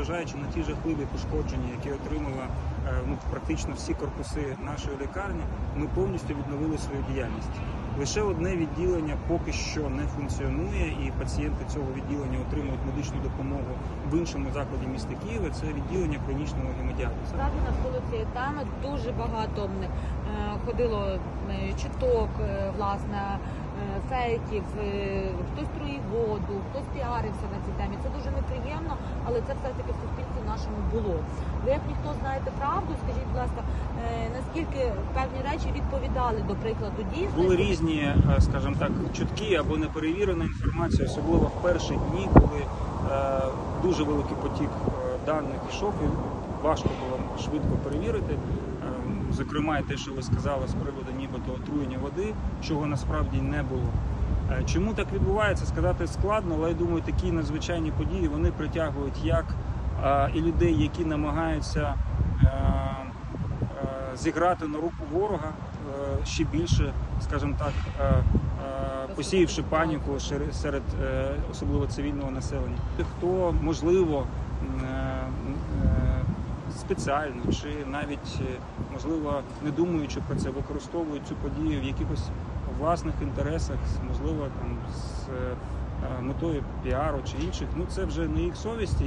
незважаючи на ті жахливі пошкодження, які отримала е, ну, практично всі корпуси нашої лікарні, ми повністю відновили свою діяльність. Лише одне відділення поки що не функціонує, і пацієнти цього відділення отримують медичну допомогу в іншому закладі міста Києва. Це відділення клінічного гемодіалізу. Справді навколо цієї теми дуже багато е, ходило е, чуток, власне, фейків, хтось труїв воду, хтось піарився на цій темі. Але це все таки в суспільстві нашому було. Ви як ніхто знаєте правду, скажіть, будь ласка, е, наскільки певні речі відповідали до прикладу дійсності? Були різні, е, скажімо так, чутки або неперевірена інформація, особливо в перші дні, коли е, дуже великий потік даних йшов, і важко було швидко перевірити. Е, Зокрема, і те, що ви сказали з приводу нібито отруєння води, чого насправді не було. Е, Чому так відбувається, сказати складно, але я думаю, такі надзвичайні події вони притягують як е, і людей, які намагаються е, зіграти на руку ворога ще більше, скажімо так, посіявши паніку серед особливо цивільного населення. Хто можливо спеціально чи навіть можливо не думаючи про це, використовують цю подію в якихось власних інтересах, можливо, там з е, метою піару чи інших. Ну це вже не їх совісті.